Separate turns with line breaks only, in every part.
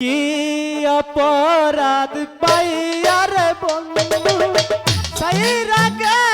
কি অপরাধ পাইয়ার বন্ধু? সাইরা গেলা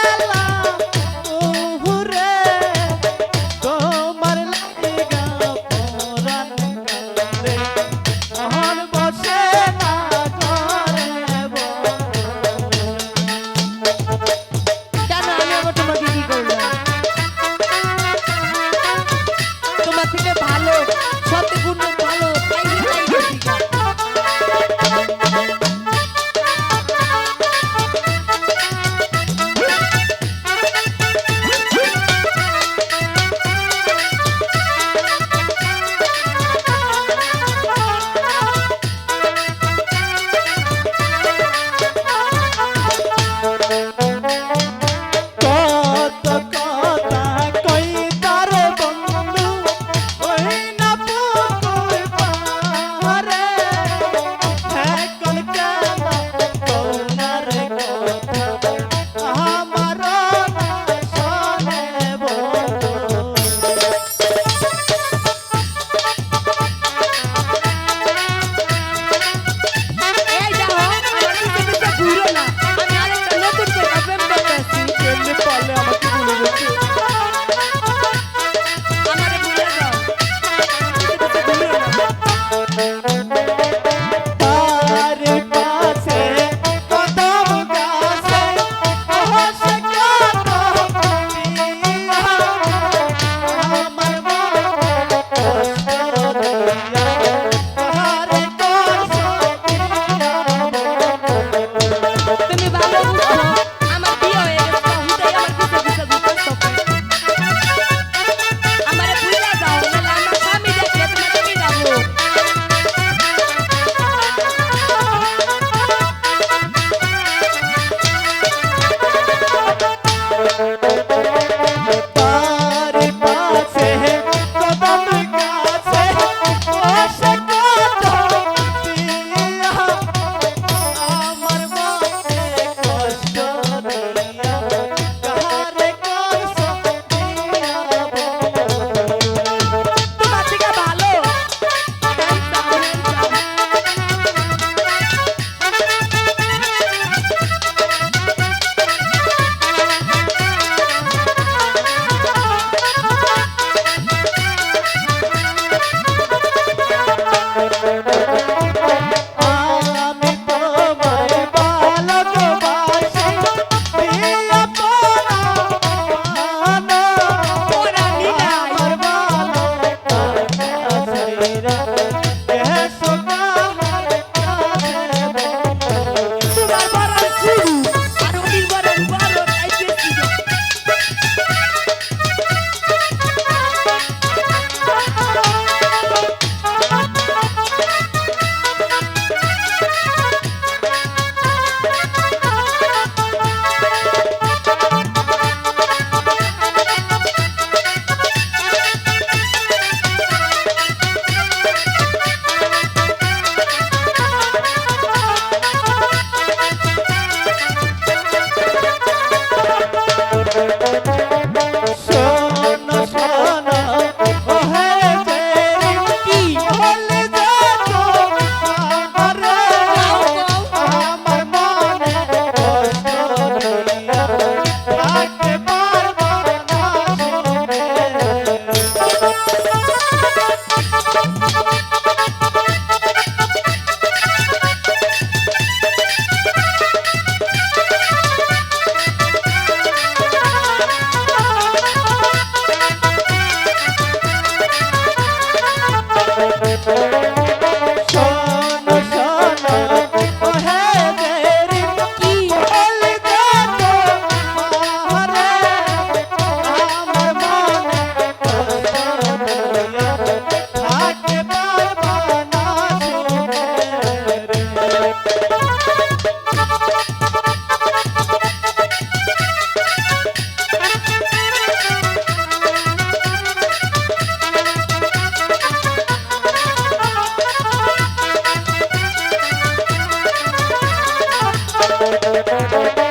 সুখে।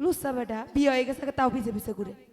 লুসা
বেটা বিয়ে গেছে তাও পিছে পিছে ঘুরে